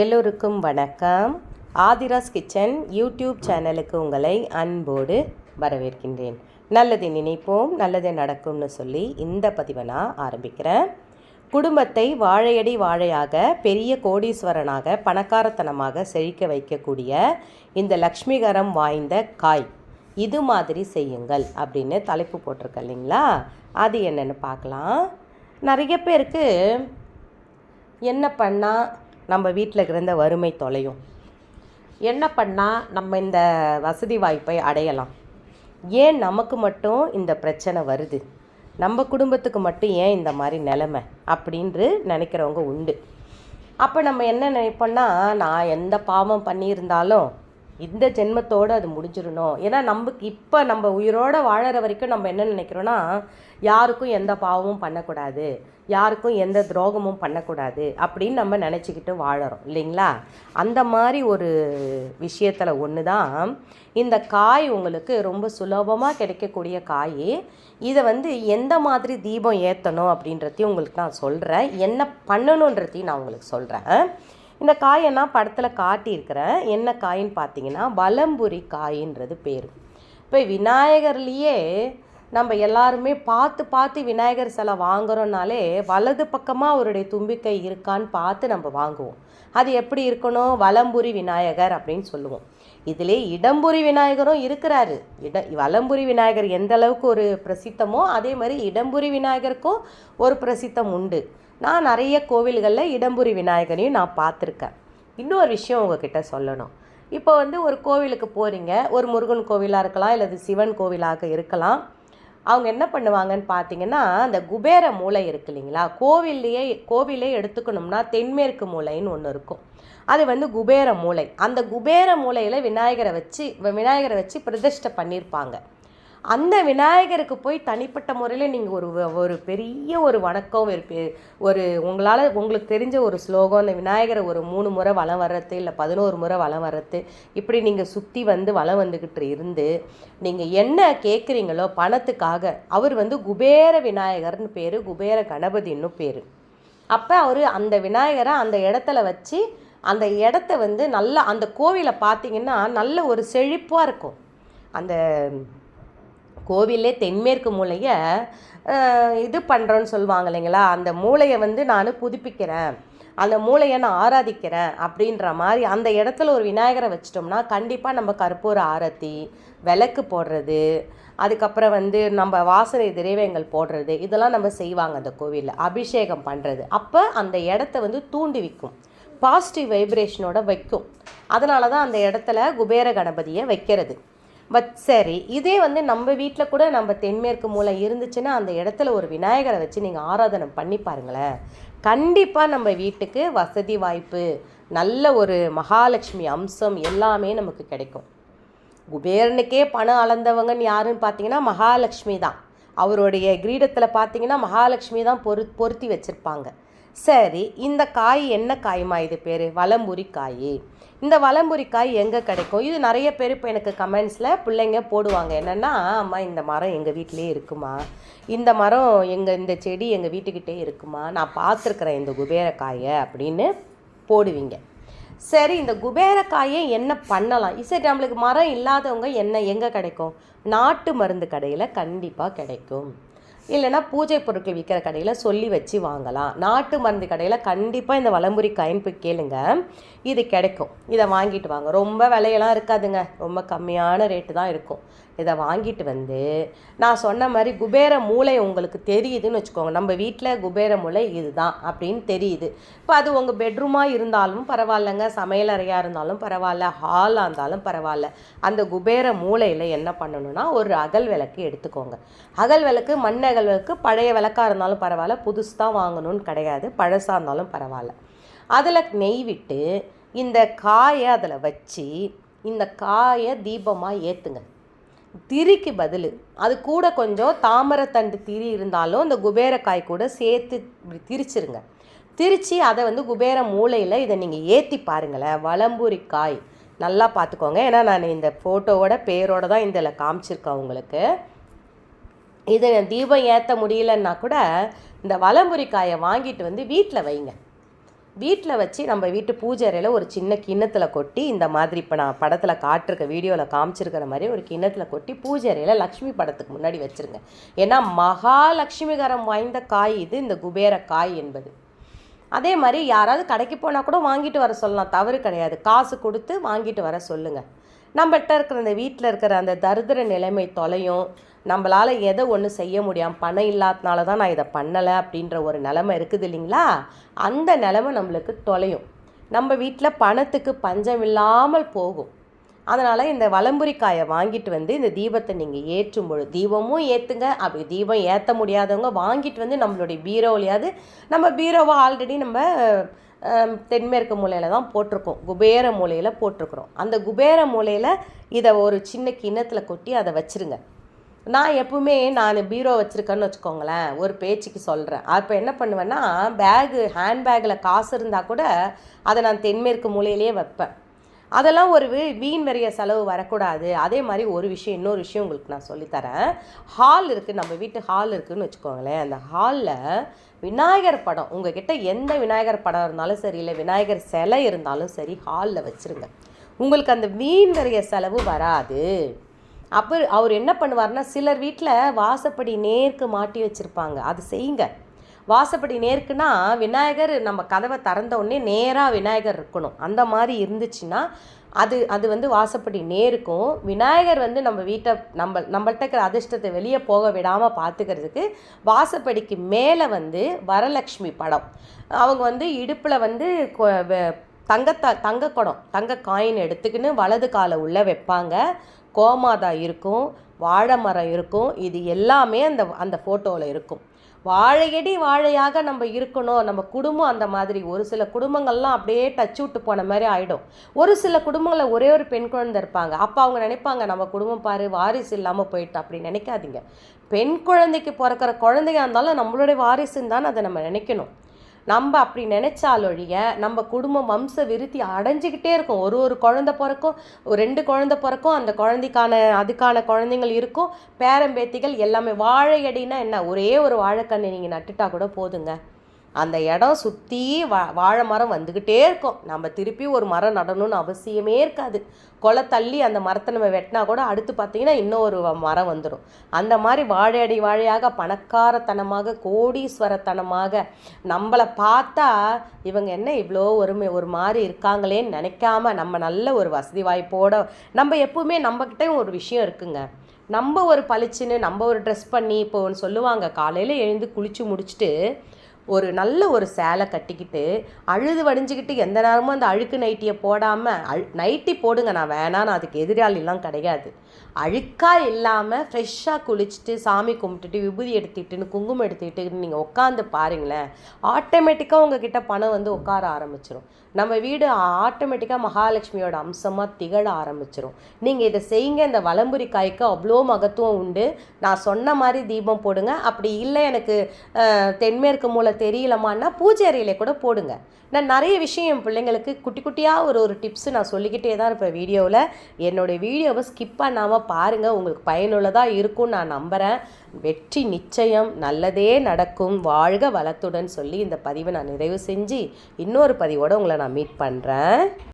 எல்லோருக்கும் வணக்கம். Aadhira's kitchen YouTube சேனலுக்கு உங்களை அன்போடு வரவேற்கின்றேன். நல்லதை நினைப்போம் நல்லது நடக்கும்னு சொல்லி இந்த பதிவை நான் ஆரம்பிக்கிறேன். குடும்பத்தை வாழையடி வாழையாக பெரிய கோடீஸ்வரனாக பணக்காரத்தனமாக செழிக்க வைக்கக்கூடிய இந்த லக்ஷ்மிகரம் வாய்ந்த காய் இது மாதிரி செய்யுங்கள் அப்படின்னு தலைப்பு போட்டிருக்க இல்லைங்களா? அது என்னென்னு பார்க்கலாம். நிறைய பேருக்கு என்ன பண்ணால் நம்ம வீட்டில் இருந்த வறுமை தொலையும். என்ன பண்ணால் நம்ம இந்த வசதி வாய்ப்பை அடையலாம். ஏன் நமக்கு மட்டும் இந்த பிரச்சனை வருது? நம்ம குடும்பத்துக்கு மட்டும் ஏன் இந்த மாதிரி நிலமை? அப்படின்று நினைக்கிறவங்க உண்டு. அப்போ நம்ம என்ன நினைப்போன்னா நான் எந்த பாவம் பண்ணியிருந்தாலும் இந்த ஜென்மத்தோடு அது முடிஞ்சிடணும். ஏன்னா நமக்கு இப்போ நம்ம உயிரோடு வாழற வரைக்கும் நம்ம என்ன நினைக்கிறோன்னா யாருக்கும் எந்த பாவமும் பண்ணக்கூடாது. யாருக்கும் எந்த துரோகமும் பண்ணக்கூடாது அப்படின்னு நம்ம நினச்சிக்கிட்டு வாழறோம். இல்லைங்களா? அந்த மாதிரி ஒரு விஷயத்தில் ஒன்று தான் இந்த காய் உங்களுக்கு ரொம்ப சுலபமாக கிடைக்கக்கூடிய காய் இதை வந்து எந்த மாதிரி தீபம் ஏற்றணும் அப்படின்றதையும் உங்களுக்கு நான் சொல்கிறேன் என்ன பண்ணணுன்றதையும் நான் உங்களுக்கு சொல்கிறேன் இந்த காயை நான் படத்தில் காட்டியிருக்கிறேன். என்ன காயின்னு பார்த்தீங்கன்னா வலம்புரி காயின்றது பேர். இப்போ விநாயகர்லேயே நம்ம எல்லாருமே பார்த்து பார்த்து விநாயகர் சிலை வாங்குறோம்னாலே வலது பக்கமாக அவருடைய தும்பிக்கை இருக்கான்னு பார்த்து நம்ம வாங்குவோம். அது எப்படி இருக்கணும்? வலம்புரி விநாயகர் அப்படின்னு சொல்லுவோம். இதிலே இடம்புரி விநாயகரும் இருக்கிறாரு. இட வலம்புரி விநாயகர் எந்த அளவுக்கு ஒரு பிரசித்தமோ அதே மாதிரி இடம்புரி விநாயகருக்கும் ஒரு பிரசித்தம் உண்டு. நான் நிறைய கோவில்களில் இடம்புரி விநாயகரையும் நான் பார்த்துருக்கேன். இன்னொரு விஷயம் உங்ககிட்ட சொல்லணும். இப்போ வந்து ஒரு கோவிலுக்கு போகிறீங்க ஒரு முருகன் கோவிலாக இருக்கலாம் இல்லை சிவன் கோவிலாக இருக்கலாம். அவங்க என்ன பண்ணுவாங்கன்னு பார்த்தீங்கன்னா அந்த குபேர மூலை இருக்கு இல்லைங்களா? கோவில்லையே கோவிலே எடுத்துக்கணும்னா தென்மேற்கு மூலைன்னு ஒன்று இருக்கும். அது வந்து குபேர மூலை. அந்த குபேர மூலையில் விநாயகரை வச்சு விநாயகரை வச்சு பிரதிஷ்டை பண்ணியிருப்பாங்க அந்த விநாயகருக்கு போய் தனிப்பட்ட முறையில் நீங்கள் ஒரு ஒரு பெரிய ஒரு வணக்கம் ஒரு ஒரு உங்களால் உங்களுக்கு தெரிஞ்ச ஒரு ஸ்லோகம் அந்த விநாயகரை ஒரு மூணு முறை வலம் வர்றது இல்லை பதினோரு முறை வலம் வர்றது இப்படி நீங்கள் சுற்றி வந்து வலம் வந்துக்கிட்டு இருந்து நீங்கள் என்ன கேட்குறீங்களோ பணத்துக்காக அவர் வந்து குபேர விநாயகர்னு பேர் குபேர கணபதின்னு பேர். அப்போ அவர் அந்த விநாயகரை அந்த இடத்துல வச்சு அந்த இடத்த வந்து நல்லா அந்த கோவிலை பார்த்தீங்கன்னா நல்ல ஒரு செழிப்பாக இருக்கும். அந்த கோவிலே தென்மேற்கு மூலையை இது பண்ணுறோன்னு சொல்லுவாங்க இல்லைங்களா? அந்த மூளையை வந்து நான் புதுப்பிக்கிறேன். அந்த மூளையை நான் ஆராதிக்கிறேன் அப்படின்ற மாதிரி அந்த இடத்துல ஒரு விநாயகரை வச்சிட்டோம்னா கண்டிப்பாக நம்ம கற்பூர ஆரத்தி விளக்கு போடுறது அதுக்கப்புறம் வந்து நம்ம வாசனை திரவியங்கள் போடுறது இதெல்லாம் நம்ம செய்வாங்க அந்த கோவிலில் அபிஷேகம் பண்ணுறது அப்போ அந்த இடத்த வந்து தூண்டுவிக்கும் பாசிட்டிவ் வைப்ரேஷனோட வைக்கும். அதனால தான் அந்த இடத்துல குபேர கணபதியை வைக்கிறது. பட் சரி இதே வந்து நம்ம வீட்டில் கூட நம்ம தென்மேற்கு மூலம் இருந்துச்சுன்னா அந்த இடத்துல ஒரு விநாயகரை வச்சு நீங்கள் ஆராதனை பண்ணி பாருங்களேன். கண்டிப்பாக நம்ம வீட்டுக்கு வசதி வாய்ப்பு நல்ல ஒரு மகாலட்சுமி அம்சம் எல்லாமே நமக்கு கிடைக்கும். குபேரனுக்கே பணம் அளந்தவங்கன்னு யாருன்னு பார்த்தீங்கன்னா மகாலட்சுமி தான். அவருடைய கிரீடத்தில் பார்த்தீங்கன்னா மகாலட்சுமி தான் பொரு பொருத்தி வச்சுருப்பாங்க. சரி இந்த காய் என்ன காய்மா இது பேர்? வலம்புரி காய் இந்த வலம்புரி காய் எங்கே கிடைக்கும்? இது நிறைய பேர் இப்போ எனக்கு கமெண்ட்ஸில் பிள்ளைங்க போடுவாங்க. என்னென்னா அம்மா இந்த மரம் எங்கள் வீட்டிலே இருக்குமா? இந்த மரம் எங்கள் இந்த செடி எங்கள் வீட்டுக்கிட்டே இருக்குமா? நான் பார்த்துருக்குறேன் இந்த குபேர காயை அப்படின்னு போடுவீங்க. சரி இந்த குபேரக்காயை என்ன பண்ணலாம்? சரி நம்மளுக்கு மரம் இல்லாதவங்க என்ன எங்கே கிடைக்கும்? நாட்டு மருந்து கடையில் கண்டிப்பாக கிடைக்கும். இல்லைன்னா பூஜை பொருட்கள் விற்கிற கடையில் சொல்லி வச்சு வாங்கலாம். நாட்டு மருந்து கடையில் கண்டிப்பாக இந்த வளம்புரி காயின் போய் கேளுங்க. இது கிடைக்கும். இதை வாங்கிட்டு வாங்க. ரொம்ப விலையெல்லாம் இருக்காதுங்க. ரொம்ப கம்மியான ரேட்டு தான் இருக்கும். இதை வாங்கிட்டு வந்து நான் சொன்ன மாதிரி குபேர மூளை உங்களுக்கு தெரியுதுன்னு வச்சுக்கோங்க. நம்ம வீட்டில் குபேர மூளை இதுதான் அப்படின்னு தெரியுது. இப்போ அது உங்கள் பெட்ரூமாக இருந்தாலும் பரவாயில்லைங்க. சமையலறையாக இருந்தாலும் பரவாயில்ல. ஹாலாக இருந்தாலும் பரவாயில்ல. அந்த குபேர மூலையில் என்ன பண்ணணும்னா ஒரு அகல் விளக்கு எடுத்துக்கோங்க. அகல் விளக்கு மண் அகல் விளக்கு பழைய விளக்காக இருந்தாலும் பரவாயில்ல. புதுசு தான் வாங்கணும்னு கிடையாது. பழசாக இருந்தாலும் பரவாயில்ல. அதில் நெய் விட்டு இந்த காயை அதில் வச்சு இந்த காயை தீபமாக ஏற்றுங்க திரிக்கு பதில். அது கூட கொஞ்சம் தாமரத்தண்டு திரி இருந்தாலும் இந்த குபேரக்காய் கூட சேர்த்து இப்படி திரிச்சிருங்க. திரிச்சு அதை வந்து குபேர மூலையில் இதை நீங்கள் ஏற்றி பாருங்களேன். வலம்புரி காய் நல்லா பார்த்துக்கோங்க. ஏன்னா நான் இந்த ஃபோட்டோவோட பேரோட தான் இதில் காமிச்சிருக்கேன் உங்களுக்கு. இதை தீபம் ஏற்ற முடியலன்னா கூட இந்த வளம்புரிக்காயை காயை வாங்கிட்டு வந்து வீட்டில் வைங்க. வீட்டில் வச்சு நம்ம வீட்டு பூஜை அறையில் ஒரு சின்ன கிண்ணத்தில் கொட்டி இந்த மாதிரி இப்போ நான் படத்தில் காட்டிருக்க வீடியோவில் காமிச்சிருக்கிற மாதிரி ஒரு கிண்ணத்தில் கொட்டி பூஜை அறையில் லக்ஷ்மி படத்துக்கு முன்னாடி வச்சுருங்க. ஏன்னா மகாலட்சுமிகரம் வாய்ந்த காய் இது இந்த குபேர காய் என்பது. அதே மாதிரி யாராவது கடைக்கு போனால் கூட வாங்கிட்டு வர சொல்லலாம். தவறு கிடையாது. காசு கொடுத்து வாங்கிட்டு வர சொல்லுங்கள் நம்மகிட்ட இருக்கிற அந்த வீட்டில் இருக்கிற அந்த தரித்திர நிலைமை தொலையும். நம்மளால் எதை ஒன்று செய்ய முடியாமல் பணம் இல்லாதனால தான் நான் இதை பண்ணலை அப்படின்ற ஒரு நிலமை இருக்குது இல்லைங்களா? அந்த நிலமை நம்மளுக்கு தொலையும். நம்ம வீட்டில் பணத்துக்கு பஞ்சம் இல்லாமல் போகும். அதனால் இந்த வளம்புரிக்காயை வாங்கிட்டு வந்து இந்த தீபத்தை நீங்கள் ஏற்றும் பொழுது தீபமும் ஏற்றுங்க அப்படி தீபம் ஏற்ற முடியாதவங்க வாங்கிட்டு வந்து நம்மளுடைய பீரோவிலையாவது நம்ம பீரோவை ஆல்ரெடி நம்ம தென்மேற்கு மூலையில் தான் போட்டிருக்கோம். குபேர மூலையில் போட்டிருக்கிறோம். அந்த குபேர மூலையில் இதை ஒரு சின்ன கிண்ணத்தில் கொட்டி அதை வச்சுருங்க. நான் எப்பவுமே நான் பீரோ வச்சுருக்கேன்னு வச்சுக்கோங்களேன். ஒரு பேச்சுக்கு சொல்கிறேன் அப்போ என்ன பண்ணுவேன்னா பேகு ஹேண்ட்பேக்கில் காசு இருந்தால் கூட அதை நான் தென்மேற்கு மூலையிலேயே வைப்பேன். அதெல்லாம் ஒரு வீண் வரைய செலவு வரக்கூடாது. அதே மாதிரி ஒரு விஷயம் இன்னொரு விஷயம் உங்களுக்கு நான் சொல்லித்தரேன். ஹால் இருக்குது நம்ம வீட்டு ஹால் இருக்குதுன்னு வச்சுக்கோங்களேன். அந்த ஹாலில் விநாயகர் படம் உங்ககிட்ட எந்த விநாயகர் படம் இருந்தாலும் சரி இல்லை விநாயகர் சிலை இருந்தாலும் சரி ஹாலில் வச்சுருங்க. உங்களுக்கு அந்த வீண் வரைய செலவு வராது. அப்போ அவர் என்ன பண்ணுவார்னா சிலர் வீட்டில் வாசப்படி நேருக்கு மாட்டி வச்சுருப்பாங்க. அது செய்யுங்க. வாசப்படி நேருக்குன்னா விநாயகர் நம்ம கதவை திறந்த உடனே நேராக விநாயகர் இருக்கணும். அந்த மாதிரி இருந்துச்சுன்னா அது அது வந்து வாசப்படி நேருக்கும். விநாயகர் வந்து நம்ம வீட்டை நம்ம நம்மள்ட்ட இருக்கிற அதிர்ஷ்டத்தை வெளியே போக விடாமல் பார்த்துக்கிறதுக்கு வாசப்படிக்கு மேலே வந்து வரலக்ஷ்மி படம். அவங்க வந்து இடுப்பில் வந்து கொ- தங்கத்த தங்க குடம் தங்க காயின் எடுத்துக்கின்னு வலது காலை உள்ளே வைப்பாங்க. கோமாதா இருக்கும் வாழை மரம் இருக்கும் இது எல்லாமே அந்த அந்த ஃபோட்டோவில் இருக்கும். வாழையடி வாழையாக நம்ம இருக்கணும். நம்ம குடும்பம் அந்த மாதிரி. ஒரு சில குடும்பங்கள்லாம் அப்படியே டச் விட்டு போன மாதிரி ஆகிடும் ஒரு சில குடும்பங்களில் ஒரே ஒரு பெண் குழந்தை இருப்பாங்க. அப்போ அவங்க நினைப்பாங்க நம்ம குடும்பம் பாரு வாரிசு இல்லாமல் போயிட்டு அப்படி நினைக்காதீங்க. பெண் குழந்தைக்கு பிறக்கிற குழந்தையாக இருந்தாலும் நம்மளுடைய வாரிசுன்னு தானே அதை நம்ம நினைக்கணும். நம்ம அப்படி நினைச்சாலொழிய நம்ம குடும்பம் வம்ச விருத்தி அடைஞ்சிக்கிட்டே இருக்கும். ஒரு ஒரு குழந்தை பிறக்கும் ஒரு ரெண்டு குழந்தை பிறக்கும் அந்த குழந்தைக்கான அதுக்கான குழந்தைங்கள் இருக்கும். பேரம்பேத்திகள் எல்லாமே வாழையடினா என்ன? ஒரே ஒரு வாழைக்கண்ணை நீங்கள் நட்டுட்டா கூட போதுங்க. அந்த இடம் சுற்றி வா வாழை மரம் வந்துக்கிட்டே இருக்கும். நம்ம திருப்பி ஒரு மரம் நடணும்னு அவசியமே இருக்காது. கொலை தள்ளி அந்த மரத்தை நம்ம வெட்டினா கூட அடுத்து பார்த்தீங்கன்னா இன்னொரு மரம் வந்துடும் அந்த மாதிரி வாழையடி வாழையாக பணக்காரத்தனமாக கோடீஸ்வரத்தனமாக நம்மளை பார்த்தா இவங்க என்ன இவ்வளோ ஒருமை ஒரு மாதிரி இருக்காங்களேன்னு நினைக்காம நம்ம நல்ல ஒரு வசதி வாய்ப்போட நம்ம எப்பவுமே நம்மக்கிட்டையும் ஒரு விஷயம் இருக்குங்க. நம்ம ஒரு பளிச்சுன்னு நம்ம ஒரு ட்ரெஸ் பண்ணி இப்போ ஒன்று சொல்லுவாங்க. காலையில் எழுந்து குளித்து முடிச்சுட்டு ஒரு நல்ல ஒரு சேலை கட்டிக்கிட்டு அழுது வடிஞ்சுக்கிட்டு எந்த நேரமும் அந்த அழுக்கு நைட்டியை போடாமல் அழு நைட்டி போடுங்க நான் வேணாம் நான் அதுக்கு எதிராளிலாம் கிடையாது. அழுக்காக இல்லாமல் ஃப்ரெஷ்ஷாக குளிச்சுட்டு சாமி கும்பிட்டுட்டு விபூதி எடுத்துக்கிட்டுன்னு குங்குமம் எடுத்துக்கிட்டு நீங்கள் உட்காந்து பாருங்களேன் ஆட்டோமேட்டிக்காக உங்ககிட்ட பணம் வந்து உட்கார ஆரம்பிச்சிடும் நம்ம வீடு ஆட்டோமேட்டிக்காக மகாலட்சுமியோட அம்சமாக திகழ ஆரம்பிச்சிடும் நீங்கள் இதை செய்யுங்க இந்த வலம்புரி காய்க்கு அவ்வளோ மகத்துவம் உண்டு. நான் சொன்ன மாதிரி தீபம் போடுங்க. அப்படி இல்லை எனக்கு தென்மேற்கு மூலை தெரியலமான்னா பூஜை அறையில கூட போடுங்க. நான் நிறைய விஷயம் என் பிள்ளைங்களுக்கு குட்டி குட்டியாக ஒரு ஒரு டிப்ஸ் நான் சொல்லிக்கிட்டே தான் இருப்பேன் வீடியோவில். என்னுடைய வீடியோவை ஸ்கிப் பண்ணாமல் பாருங்கள் உங்களுக்கு பயனுள்ளதாக இருக்கும்னு நான் நம்புகிறேன் வெற்றி நிச்சயம் நல்லதே நடக்கும். வாழ்க வளத்துடன் சொல்லி இந்த பதிவை நான் நிறைவு செஞ்சு இன்னொரு பதிவோடு உங்களை நான் மீட் பண்ணுறேன்